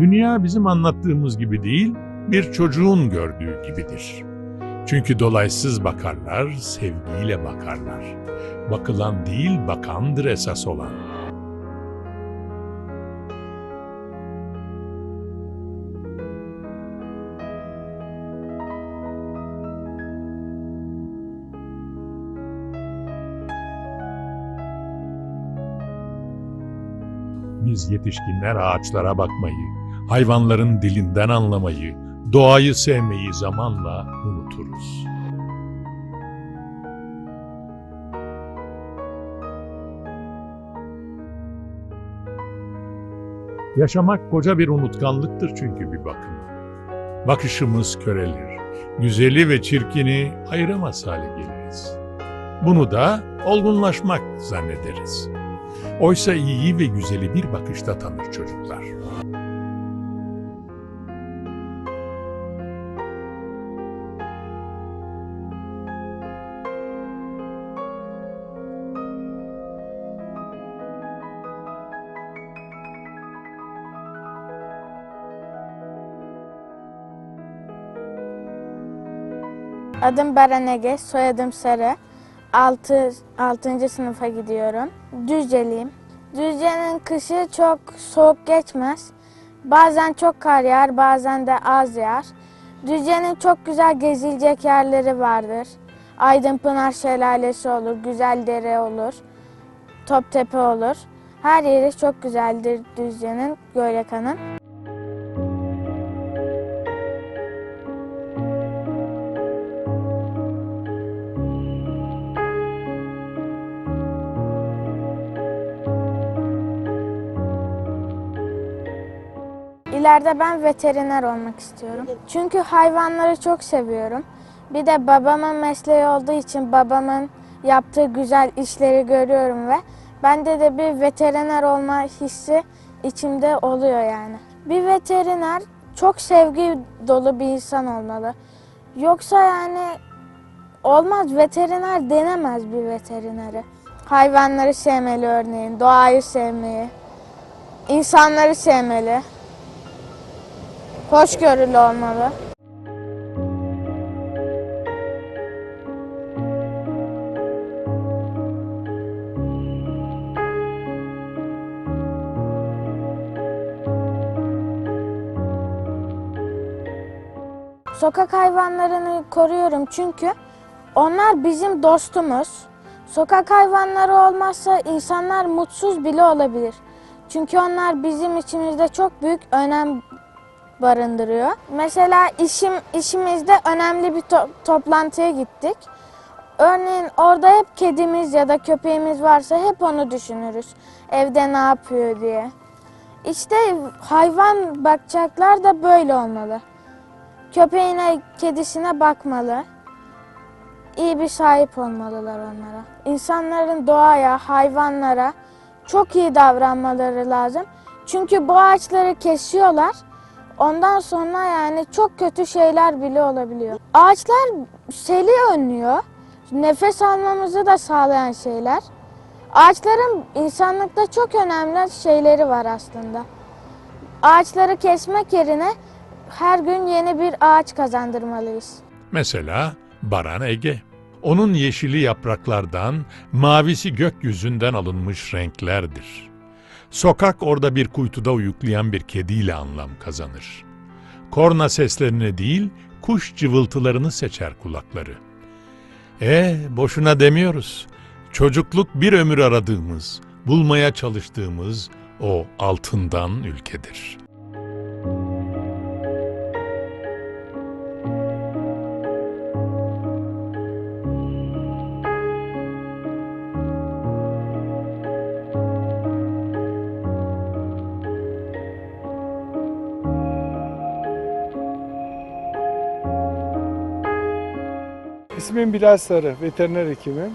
Dünya bizim anlattığımız gibi değil, bir çocuğun gördüğü gibidir. Çünkü dolaysız bakarlar, sevgiyle bakarlar. Bakılan değil, bakandır esas olan. Biz yetişkinler ağaçlara bakmayı, hayvanların dilinden anlamayı, doğayı sevmeyi zamanla unuturuz. Yaşamak koca bir unutkanlıktır çünkü bir bakıma. Bakışımız körelir. Güzeli ve çirkini ayıramaz hale geliriz. Bunu da olgunlaşmak zannederiz. Oysa iyiyi ve güzeli bir bakışta tanır çocuklar. Adım Beren Ege, soyadım Sarı. 6. 6. sınıfa gidiyorum. Düzceliyim. Düzce'nin kışı çok soğuk geçmez. Bazen çok kar yağar, bazen de az yağar. Düzce'nin çok güzel gezilecek yerleri vardır. Aydınpınar Şelalesi olur, Güzel Dere olur, Toptepe olur. Her yeri çok güzeldir Düzce'nin, Gölyaka'nın. İleride ben veteriner olmak istiyorum. Çünkü hayvanları çok seviyorum. Bir de babamın mesleği olduğu için babamın yaptığı güzel işleri görüyorum ve bende de bir veteriner olma hissi içimde oluyor yani. Bir veteriner çok sevgi dolu bir insan olmalı. Yoksa yani olmaz veteriner denemez bir veterineri. Hayvanları sevmeli örneğin, doğayı sevmeyi, insanları sevmeli. Hoşgörülü olmalı. Sokak hayvanlarını koruyorum çünkü onlar bizim dostumuz. Sokak hayvanları olmazsa insanlar mutsuz bile olabilir. Çünkü onlar bizim içimizde çok büyük önem barındırıyor. Mesela işim işimizde önemli bir to- toplantıya gittik. Örneğin orada hep kedimiz ya da köpeğimiz varsa hep onu düşünürüz. Evde ne yapıyor diye. İşte hayvan bakacaklar da böyle olmalı. Köpeğine, kedisine bakmalı. İyi bir sahip olmalılar onlara. İnsanların doğaya, hayvanlara çok iyi davranmaları lazım. Çünkü bu ağaçları kesiyorlar. Ondan sonra yani çok kötü şeyler bile olabiliyor. Ağaçlar seli önlüyor. Nefes almamızı da sağlayan şeyler. Ağaçların insanlıkta çok önemli şeyleri var aslında. Ağaçları kesmek yerine her gün yeni bir ağaç kazandırmalıyız. Mesela Baran Ege. Onun yeşili yapraklardan, mavisi gökyüzünden alınmış renklerdir. Sokak orada bir kuytuda uyuklayan bir kediyle anlam kazanır. Korna seslerini değil, kuş cıvıltılarını seçer kulakları. E boşuna demiyoruz. Çocukluk bir ömür aradığımız, bulmaya çalıştığımız o altından ülkedir. Bilal Sarı, veteriner hekimim.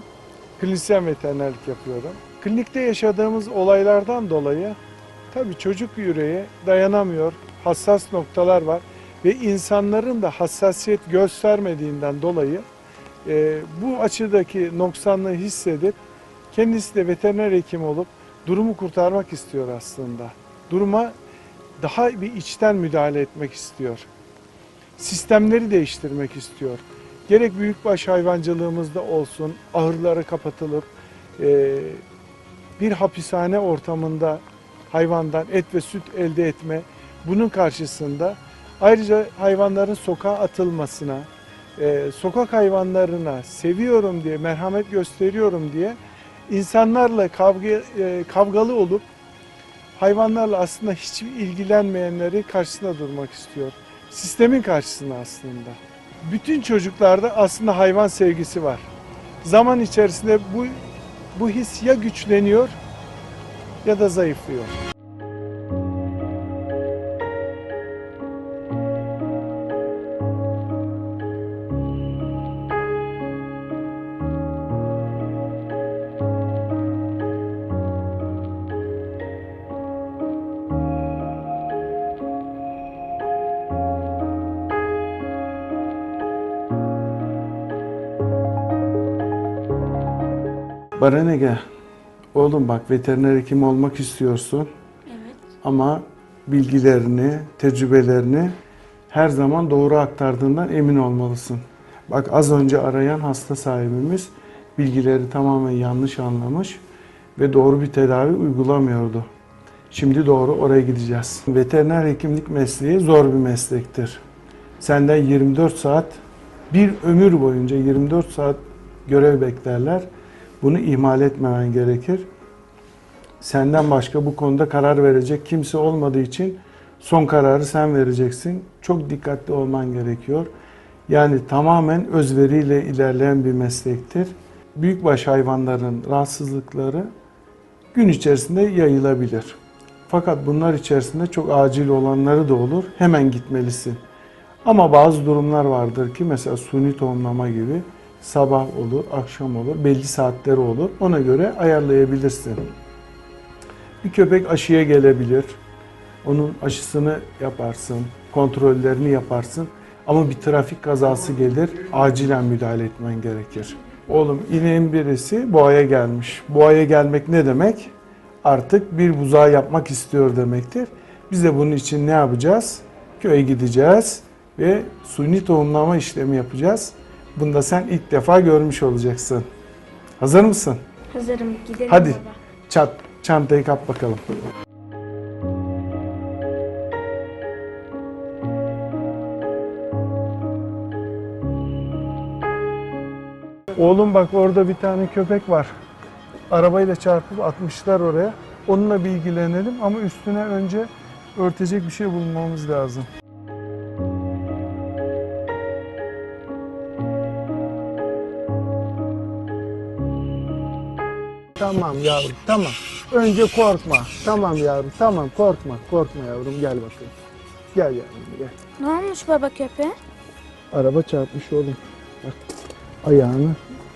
Klinisyen veterinerlik yapıyorum. Klinikte yaşadığımız olaylardan dolayı tabii çocuk yüreği dayanamıyor, hassas noktalar var ve insanların da hassasiyet göstermediğinden dolayı e, bu açıdaki noksanlığı hissedip kendisi de veteriner hekim olup durumu kurtarmak istiyor aslında. Duruma daha bir içten müdahale etmek istiyor. Sistemleri değiştirmek istiyor. Gerek büyükbaş hayvancılığımızda olsun, ahırlara kapatılıp e, bir hapishane ortamında hayvandan et ve süt elde etme, bunun karşısında ayrıca hayvanların sokağa atılmasına, e, sokak hayvanlarına seviyorum diye, merhamet gösteriyorum diye insanlarla kavga e, kavgalı olup hayvanlarla aslında hiç ilgilenmeyenleri karşısında durmak istiyor. Sistemin karşısında aslında. Bütün çocuklarda aslında hayvan sevgisi var. Zaman içerisinde bu bu his ya güçleniyor ya da zayıflıyor. Baranege, oğlum bak veteriner hekim olmak istiyorsun Evet. ama bilgilerini, tecrübelerini her zaman doğru aktardığından emin olmalısın. Bak az önce arayan hasta sahibimiz bilgileri tamamen yanlış anlamış ve doğru bir tedavi uygulamıyordu. Şimdi doğru oraya gideceğiz. Veteriner hekimlik mesleği zor bir meslektir. Senden 24 saat, bir ömür boyunca 24 saat görev beklerler. Bunu ihmal etmemen gerekir. Senden başka bu konuda karar verecek kimse olmadığı için son kararı sen vereceksin. Çok dikkatli olman gerekiyor. Yani tamamen özveriyle ilerleyen bir meslektir. Büyükbaş hayvanların rahatsızlıkları gün içerisinde yayılabilir. Fakat bunlar içerisinde çok acil olanları da olur. Hemen gitmelisin. Ama bazı durumlar vardır ki mesela suni tohumlama gibi sabah olur, akşam olur, belli saatleri olur. Ona göre ayarlayabilirsin. Bir köpek aşıya gelebilir. Onun aşısını yaparsın, kontrollerini yaparsın. Ama bir trafik kazası gelir, acilen müdahale etmen gerekir. Oğlum ineğin birisi boğaya gelmiş. Boğaya gelmek ne demek? Artık bir buzağı yapmak istiyor demektir. Biz de bunun için ne yapacağız? Köye gideceğiz ve suni tohumlama işlemi yapacağız. Bunda sen ilk defa görmüş olacaksın. Hazır mısın? Hazırım. Gidelim Hadi. baba. Çat, çantayı kap bakalım. Oğlum bak orada bir tane köpek var. Arabayla çarpıp atmışlar oraya. Onunla bilgilenelim ama üstüne önce örtecek bir şey bulmamız lazım. Tamam yavrum tamam. Önce korkma. Tamam yavrum tamam korkma. Korkma yavrum gel bakayım. Gel yavrum gel. Ne olmuş baba köpeğe? Araba çarpmış oğlum. Bak ayağını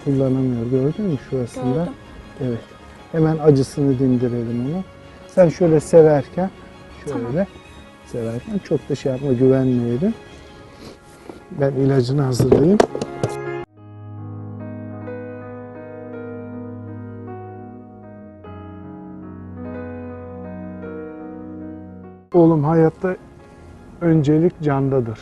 kullanamıyor. Gördün mü şurasında? Gördüm. Evet. Hemen acısını dindirelim onu. Sen şöyle severken şöyle Tamam. severken çok da şey yapma güvenmeyelim. Ben ilacını hazırlayayım. Oğlum hayatta öncelik candadır.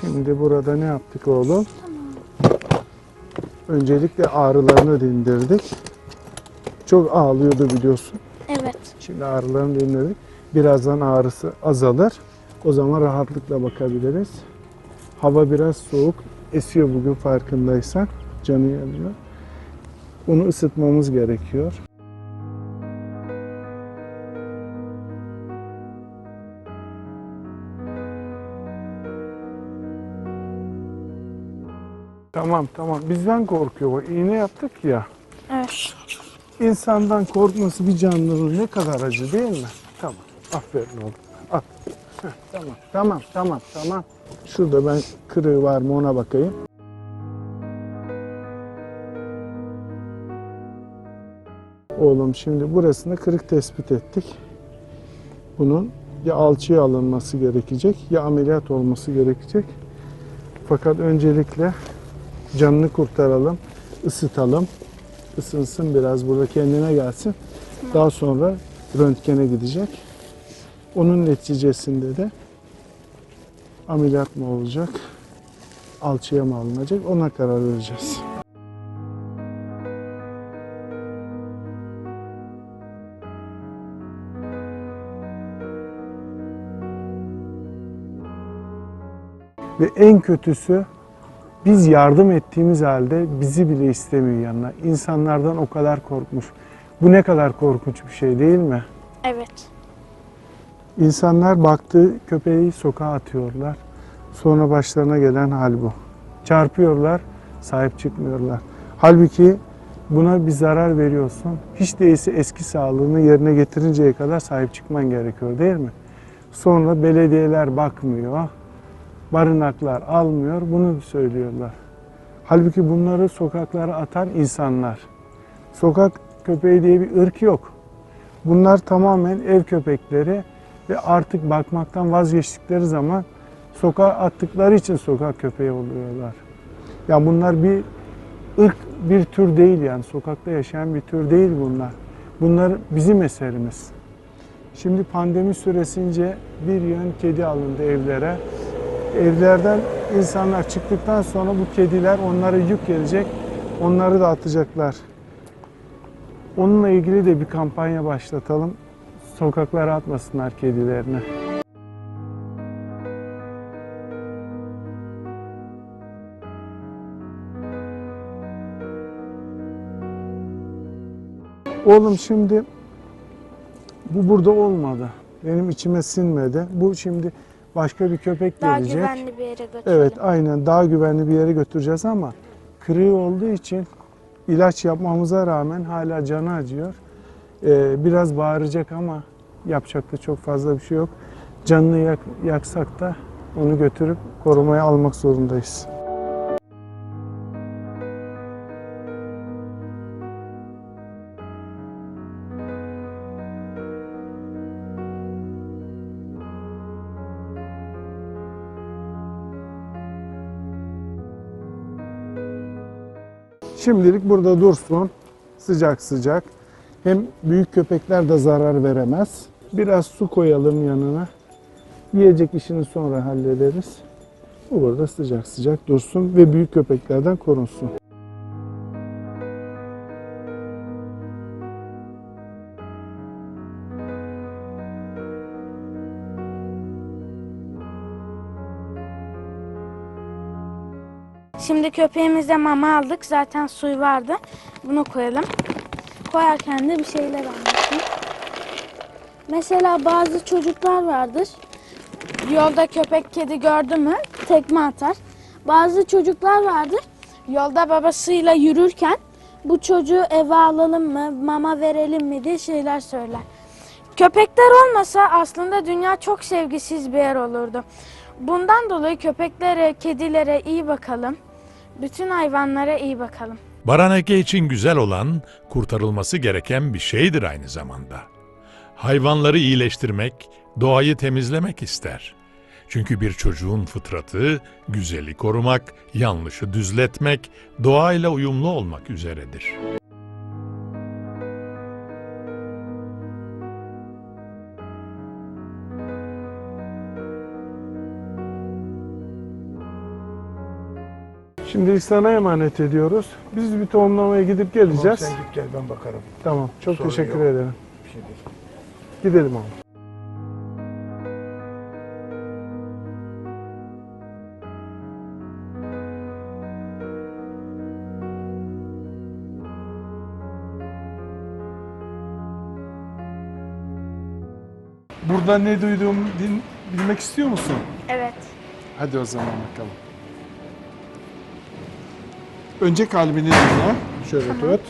Şimdi burada ne yaptık oğlum? Öncelikle ağrılarını dindirdik. Çok ağlıyordu biliyorsun. Evet. Şimdi ağrılarını dindirdik. Birazdan ağrısı azalır. O zaman rahatlıkla bakabiliriz. Hava biraz soğuk. Esiyor bugün farkındaysan. Canı yanıyor. Onu ısıtmamız gerekiyor. Tamam tamam bizden korkuyor. Bak iğne yaptık ya. Evet. İnsandan korkması bir canlının ne kadar acı değil mi? Tamam. Aferin oğlum. Tamam. Tamam. Tamam. Tamam. Şurada ben kırığı var mı ona bakayım. Oğlum şimdi burasını kırık tespit ettik. Bunun ya alçıya alınması gerekecek ya ameliyat olması gerekecek. Fakat öncelikle canını kurtaralım, ısıtalım. Isınsın biraz burada kendine gelsin. Daha sonra röntgene gidecek. Onun neticesinde de ameliyat mı olacak, alçıya mı alınacak ona karar vereceğiz. Ve en kötüsü biz yardım ettiğimiz halde bizi bile istemiyor yanına. İnsanlardan o kadar korkmuş. Bu ne kadar korkunç bir şey değil mi? Evet. İnsanlar baktığı köpeği sokağa atıyorlar. Sonra başlarına gelen hal bu. Çarpıyorlar, sahip çıkmıyorlar. Halbuki buna bir zarar veriyorsun. Hiç değilse eski sağlığını yerine getirinceye kadar sahip çıkman gerekiyor değil mi? Sonra belediyeler bakmıyor, barınaklar almıyor, bunu söylüyorlar. Halbuki bunları sokaklara atan insanlar. Sokak köpeği diye bir ırk yok. Bunlar tamamen ev köpekleri ve artık bakmaktan vazgeçtikleri zaman sokağa attıkları için sokak köpeği oluyorlar. Ya bunlar bir ırk, bir tür değil yani sokakta yaşayan bir tür değil bunlar. Bunlar bizim eserimiz. Şimdi pandemi süresince bir yön kedi alındı evlere. Evlerden insanlar çıktıktan sonra bu kediler onlara yük gelecek, onları da atacaklar. Onunla ilgili de bir kampanya başlatalım. Sokaklara atmasınlar kedilerini. Oğlum şimdi bu burada olmadı. Benim içime sinmedi. Bu şimdi başka bir köpek Daha gelecek. güvenli bir yere götürelim. Evet aynen daha güvenli bir yere götüreceğiz ama kırığı olduğu için ilaç yapmamıza rağmen hala canı acıyor. Ee, biraz bağıracak ama yapacak da çok fazla bir şey yok. Canını yak, yaksak da onu götürüp korumaya almak zorundayız. Şimdilik burada dursun. Sıcak sıcak. Hem büyük köpekler de zarar veremez. Biraz su koyalım yanına. Yiyecek işini sonra hallederiz. Bu burada sıcak sıcak dursun ve büyük köpeklerden korunsun. Şimdi köpeğimize mama aldık. Zaten suyu vardı. Bunu koyalım. Koyarken de bir şeyler anlatayım. Mesela bazı çocuklar vardır. Yolda köpek kedi gördü mü tekme atar. Bazı çocuklar vardır. Yolda babasıyla yürürken bu çocuğu eve alalım mı, mama verelim mi diye şeyler söyler. Köpekler olmasa aslında dünya çok sevgisiz bir yer olurdu. Bundan dolayı köpeklere, kedilere iyi bakalım. Bütün hayvanlara iyi bakalım. Baraneke için güzel olan kurtarılması gereken bir şeydir aynı zamanda. Hayvanları iyileştirmek, doğayı temizlemek ister. Çünkü bir çocuğun fıtratı güzeli korumak, yanlışı düzletmek, doğayla uyumlu olmak üzeredir. Şimdilik sana emanet ediyoruz. Biz bir tohumlamaya gidip geleceğiz. Tamam, sen git gel ben bakarım. Tamam. Çok Sorun teşekkür yok. ederim. Bir şey değil. Gidelim ama. Burada ne duyduğumu din- bilmek istiyor musun? Evet. Hadi o zaman bakalım. Önce kalbini dinle. Şöyle tut.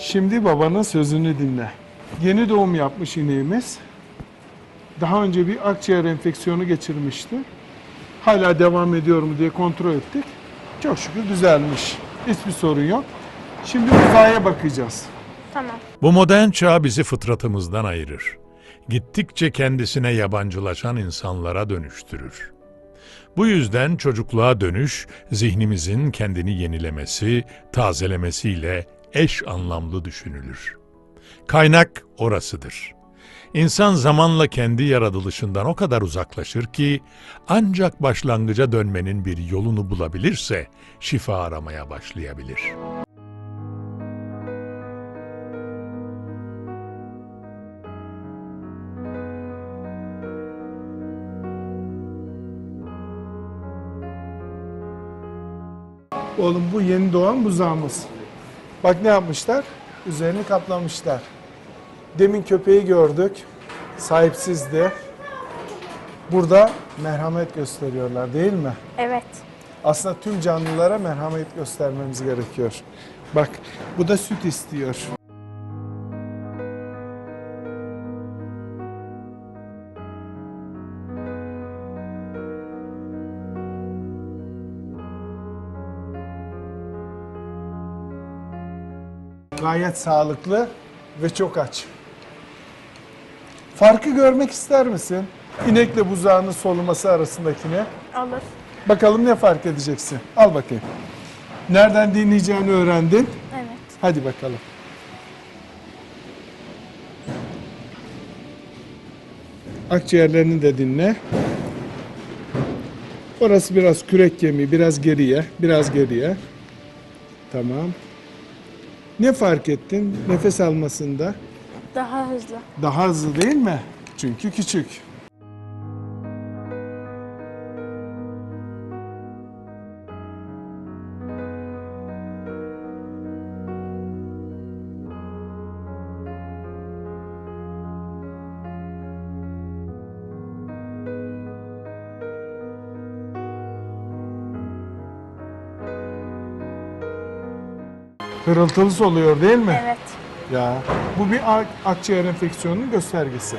Şimdi babanın sözünü dinle. Yeni doğum yapmış ineğimiz. Daha önce bir akciğer enfeksiyonu geçirmişti. Hala devam ediyor mu diye kontrol ettik. Çok şükür düzelmiş. Hiçbir sorun yok. Şimdi uzaya bakacağız. Tamam. Bu modern çağ bizi fıtratımızdan ayırır. Gittikçe kendisine yabancılaşan insanlara dönüştürür. Bu yüzden çocukluğa dönüş, zihnimizin kendini yenilemesi, tazelemesiyle eş anlamlı düşünülür. Kaynak orasıdır. İnsan zamanla kendi yaratılışından o kadar uzaklaşır ki ancak başlangıca dönmenin bir yolunu bulabilirse şifa aramaya başlayabilir. Oğlum bu yeni doğan buzağımız. Bak ne yapmışlar? Üzerini kaplamışlar. Demin köpeği gördük. Sahipsizdi. Burada merhamet gösteriyorlar değil mi? Evet. Aslında tüm canlılara merhamet göstermemiz gerekiyor. Bak bu da süt istiyor. Gayet sağlıklı ve çok aç. Farkı görmek ister misin? İnekle buzağının soluması arasındakine. Olur. Bakalım ne fark edeceksin. Al bakayım. Nereden dinleyeceğini öğrendin. Evet. Hadi bakalım. Akciğerlerini de dinle. Orası biraz kürek kemiği, biraz geriye, biraz geriye. Tamam. Ne fark ettin nefes almasında? Daha hızlı. Daha hızlı değil mi? Çünkü küçük. Hırıltılı oluyor değil mi? Evet. Ya bu bir ak- akciğer enfeksiyonunun göstergesi.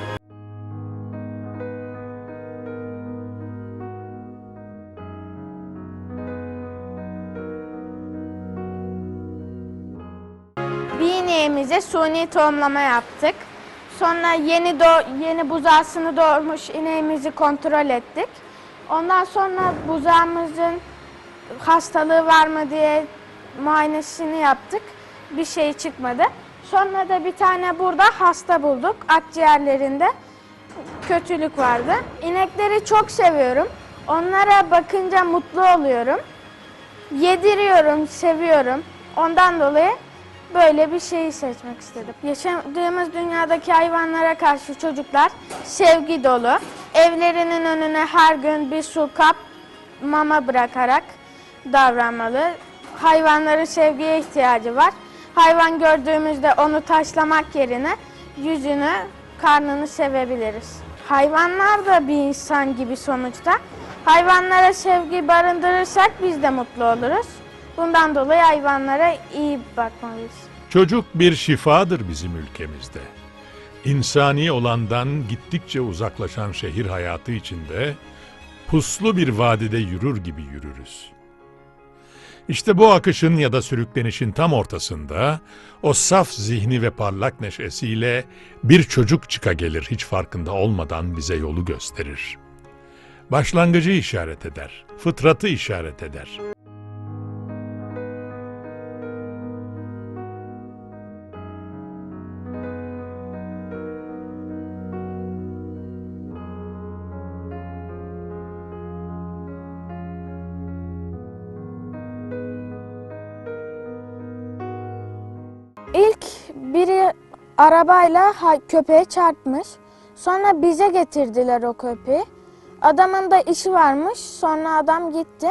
Bir ineğimize suni tohumlama yaptık. Sonra yeni do yeni buzağısını doğurmuş ineğimizi kontrol ettik. Ondan sonra buzağımızın hastalığı var mı diye muayenesini yaptık. Bir şey çıkmadı. Sonra da bir tane burada hasta bulduk akciğerlerinde. Kötülük vardı. İnekleri çok seviyorum. Onlara bakınca mutlu oluyorum. Yediriyorum, seviyorum. Ondan dolayı böyle bir şeyi seçmek istedim. Yaşadığımız dünyadaki hayvanlara karşı çocuklar sevgi dolu. Evlerinin önüne her gün bir su kap mama bırakarak davranmalı. Hayvanların sevgiye ihtiyacı var. Hayvan gördüğümüzde onu taşlamak yerine yüzünü, karnını sevebiliriz. Hayvanlar da bir insan gibi sonuçta. Hayvanlara sevgi barındırırsak biz de mutlu oluruz. Bundan dolayı hayvanlara iyi bakmalıyız. Çocuk bir şifadır bizim ülkemizde. İnsani olandan gittikçe uzaklaşan şehir hayatı içinde puslu bir vadide yürür gibi yürürüz. İşte bu akışın ya da sürüklenişin tam ortasında o saf zihni ve parlak neşesiyle bir çocuk çıka gelir hiç farkında olmadan bize yolu gösterir. Başlangıcı işaret eder, fıtratı işaret eder. Arabayla köpeğe çarpmış. Sonra bize getirdiler o köpeği. Adamın da işi varmış. Sonra adam gitti.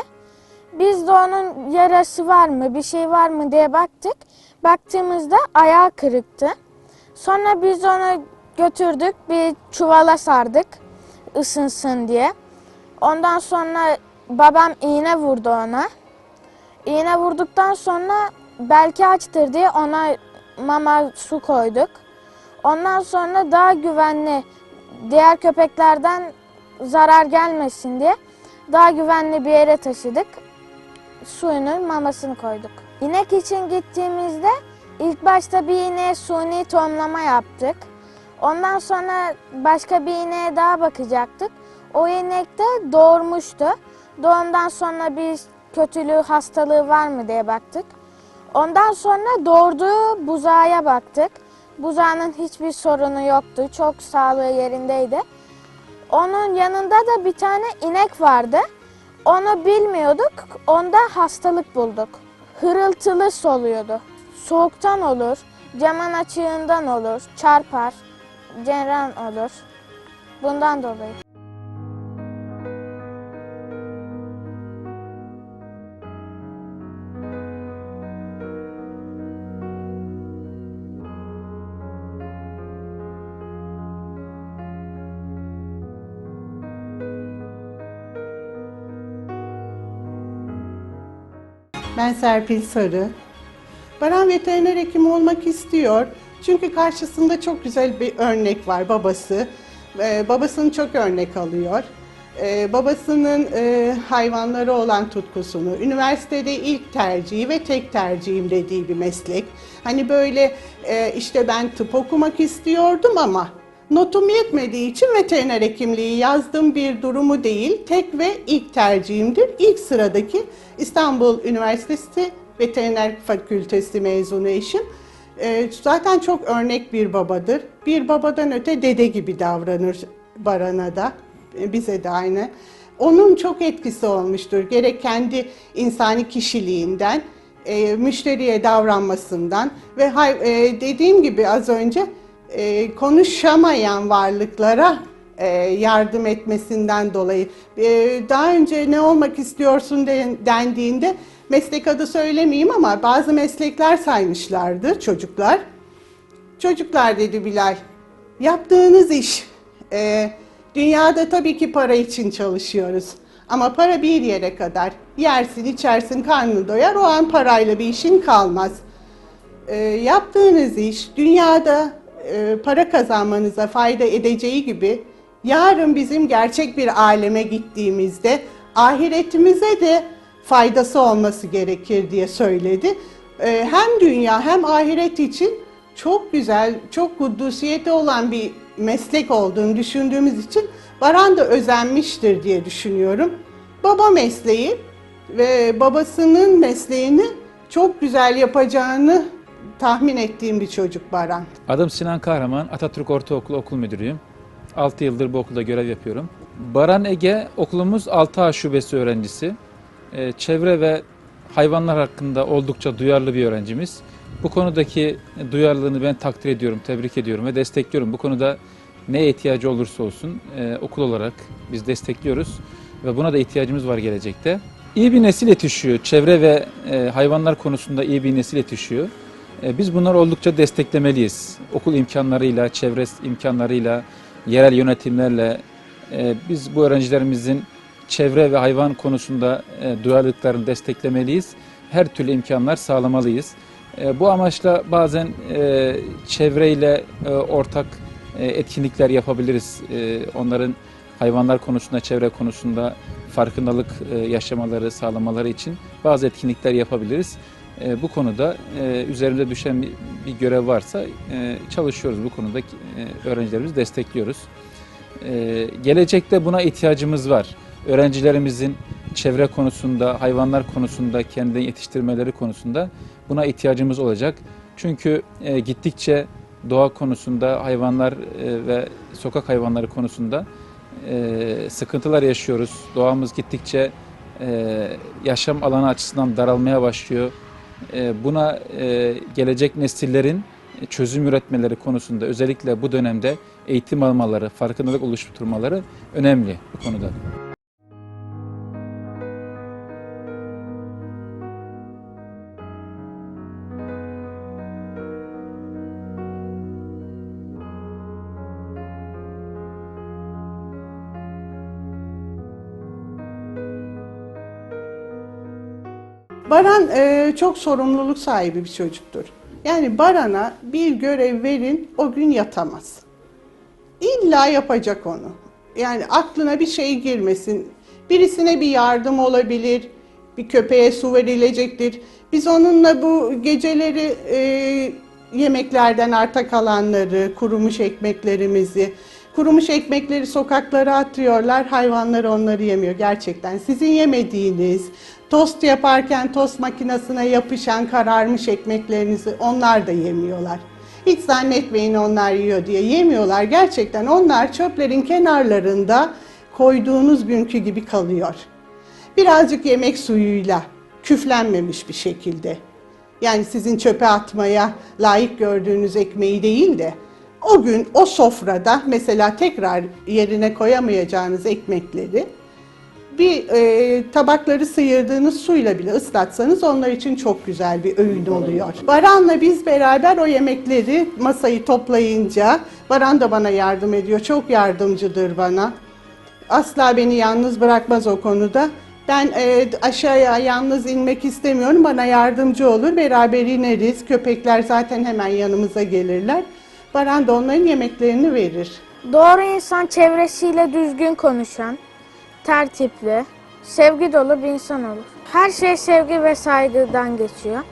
Biz de onun yarası var mı, bir şey var mı diye baktık. Baktığımızda ayağı kırıktı. Sonra biz onu götürdük, bir çuvala sardık ısınsın diye. Ondan sonra babam iğne vurdu ona. İğne vurduktan sonra belki açtır diye ona mama, su koyduk. Ondan sonra daha güvenli, diğer köpeklerden zarar gelmesin diye daha güvenli bir yere taşıdık. Suyunu, mamasını koyduk. İnek için gittiğimizde ilk başta bir ineğe suni tohumlama yaptık. Ondan sonra başka bir ineğe daha bakacaktık. O inek de doğurmuştu. Doğumdan sonra bir kötülüğü, hastalığı var mı diye baktık. Ondan sonra doğurduğu buzağa baktık. Buzağının hiçbir sorunu yoktu. Çok sağlığı yerindeydi. Onun yanında da bir tane inek vardı. Onu bilmiyorduk. Onda hastalık bulduk. Hırıltılı soluyordu. Soğuktan olur, camın açığından olur, çarpar, cerran olur. Bundan dolayı. Ben Serpil Sarı. Baran veteriner hekimi olmak istiyor. Çünkü karşısında çok güzel bir örnek var babası. Ee, babasını çok örnek alıyor. Ee, babasının e, hayvanlara olan tutkusunu, üniversitede ilk tercihi ve tek tercihim dediği bir meslek. Hani böyle e, işte ben tıp okumak istiyordum ama Notum yetmediği için veteriner hekimliği yazdığım bir durumu değil, tek ve ilk tercihimdir. İlk sıradaki İstanbul Üniversitesi Veteriner Fakültesi mezunu eşim. Ee, zaten çok örnek bir babadır. Bir babadan öte dede gibi davranır Baran'a da, e, bize de aynı. Onun çok etkisi olmuştur. Gerek kendi insani kişiliğinden, e, müşteriye davranmasından ve e, dediğim gibi az önce e, konuşamayan varlıklara e, yardım etmesinden dolayı. E, daha önce ne olmak istiyorsun de- dendiğinde meslek adı söylemeyeyim ama bazı meslekler saymışlardı çocuklar. Çocuklar dedi Bilal, yaptığınız iş, e, dünyada tabii ki para için çalışıyoruz. Ama para bir yere kadar. Yersin, içersin, karnını doyar, o an parayla bir işin kalmaz. E, yaptığınız iş dünyada e, para kazanmanıza fayda edeceği gibi yarın bizim gerçek bir aleme gittiğimizde ahiretimize de faydası olması gerekir diye söyledi. E, hem dünya hem ahiret için çok güzel, çok kudusiyeti olan bir meslek olduğunu düşündüğümüz için Baran da özenmiştir diye düşünüyorum. Baba mesleği ve babasının mesleğini çok güzel yapacağını tahmin ettiğim bir çocuk Baran. Adım Sinan Kahraman, Atatürk Ortaokulu Okul Müdürüyüm. 6 yıldır bu okulda görev yapıyorum. Baran Ege okulumuz 6A şubesi öğrencisi. Ee, Çevre ve hayvanlar hakkında oldukça duyarlı bir öğrencimiz. Bu konudaki duyarlılığını ben takdir ediyorum, tebrik ediyorum ve destekliyorum. Bu konuda neye ihtiyacı olursa olsun e, okul olarak biz destekliyoruz ve buna da ihtiyacımız var gelecekte. İyi bir nesil yetişiyor. Çevre ve e, hayvanlar konusunda iyi bir nesil yetişiyor. E, Biz bunları oldukça desteklemeliyiz. Okul imkanlarıyla, çevre imkanlarıyla, yerel yönetimlerle e, biz bu öğrencilerimizin çevre ve hayvan konusunda e, duyarlılıklarını desteklemeliyiz. Her türlü imkanlar sağlamalıyız. Bu amaçla bazen çevreyle ortak etkinlikler yapabiliriz. Onların hayvanlar konusunda, çevre konusunda farkındalık yaşamaları, sağlamaları için bazı etkinlikler yapabiliriz. E, bu konuda e, üzerinde düşen bir, bir görev varsa e, çalışıyoruz bu konuda e, öğrencilerimizi destekliyoruz. E, gelecekte buna ihtiyacımız var. Öğrencilerimizin çevre konusunda, hayvanlar konusunda, kendini yetiştirmeleri konusunda buna ihtiyacımız olacak. Çünkü e, gittikçe doğa konusunda, hayvanlar e, ve sokak hayvanları konusunda e, sıkıntılar yaşıyoruz. Doğamız gittikçe e, yaşam alanı açısından daralmaya başlıyor. E, buna e, gelecek nesillerin çözüm üretmeleri konusunda özellikle bu dönemde eğitim almaları, farkındalık oluşturmaları önemli bu konuda. Baran e, çok sorumluluk sahibi bir çocuktur. Yani Baran'a bir görev verin o gün yatamaz. İlla yapacak onu. Yani aklına bir şey girmesin. Birisine bir yardım olabilir, bir köpeğe su verilecektir. Biz onunla bu geceleri e, yemeklerden arta kalanları, kurumuş ekmeklerimizi, kurumuş ekmekleri sokaklara atıyorlar, hayvanlar onları yemiyor gerçekten. Sizin yemediğiniz, tost yaparken tost makinesine yapışan kararmış ekmeklerinizi onlar da yemiyorlar. Hiç zannetmeyin onlar yiyor diye yemiyorlar. Gerçekten onlar çöplerin kenarlarında koyduğunuz günkü gibi kalıyor. Birazcık yemek suyuyla küflenmemiş bir şekilde. Yani sizin çöpe atmaya layık gördüğünüz ekmeği değil de o gün o sofrada mesela tekrar yerine koyamayacağınız ekmekleri bir e, tabakları sıyırdığınız suyla bile ıslatsanız onlar için çok güzel bir öğün oluyor. Baran'la biz beraber o yemekleri masayı toplayınca Baran da bana yardım ediyor. Çok yardımcıdır bana. Asla beni yalnız bırakmaz o konuda. Ben e, aşağıya yalnız inmek istemiyorum. Bana yardımcı olur. Beraber ineriz. Köpekler zaten hemen yanımıza gelirler. Baran da onların yemeklerini verir. Doğru insan çevresiyle düzgün konuşan, tertipli, sevgi dolu bir insan olur. Her şey sevgi ve saygıdan geçiyor.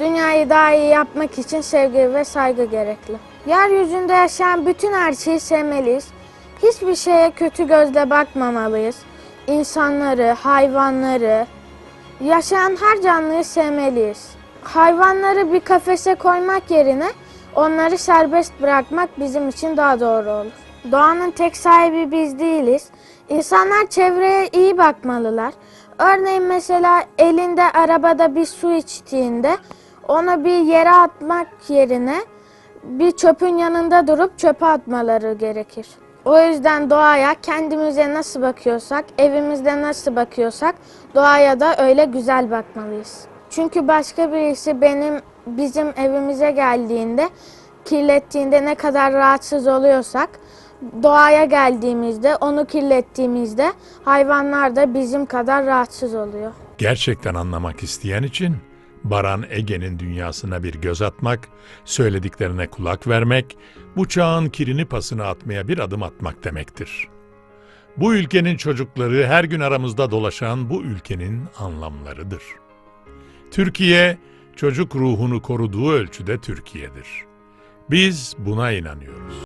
Dünyayı daha iyi yapmak için sevgi ve saygı gerekli. Yeryüzünde yaşayan bütün her şeyi sevmeliyiz. Hiçbir şeye kötü gözle bakmamalıyız. İnsanları, hayvanları, yaşayan her canlıyı sevmeliyiz. Hayvanları bir kafese koymak yerine onları serbest bırakmak bizim için daha doğru olur. Doğanın tek sahibi biz değiliz. İnsanlar çevreye iyi bakmalılar. Örneğin mesela elinde arabada bir su içtiğinde onu bir yere atmak yerine bir çöpün yanında durup çöpe atmaları gerekir. O yüzden doğaya kendimize nasıl bakıyorsak, evimizde nasıl bakıyorsak doğaya da öyle güzel bakmalıyız. Çünkü başka birisi benim bizim evimize geldiğinde kirlettiğinde ne kadar rahatsız oluyorsak doğaya geldiğimizde onu kirlettiğimizde hayvanlar da bizim kadar rahatsız oluyor. Gerçekten anlamak isteyen için Baran Ege'nin dünyasına bir göz atmak, söylediklerine kulak vermek, bu çağın kirini pasını atmaya bir adım atmak demektir. Bu ülkenin çocukları her gün aramızda dolaşan bu ülkenin anlamlarıdır. Türkiye, çocuk ruhunu koruduğu ölçüde Türkiye'dir. Biz buna inanıyoruz.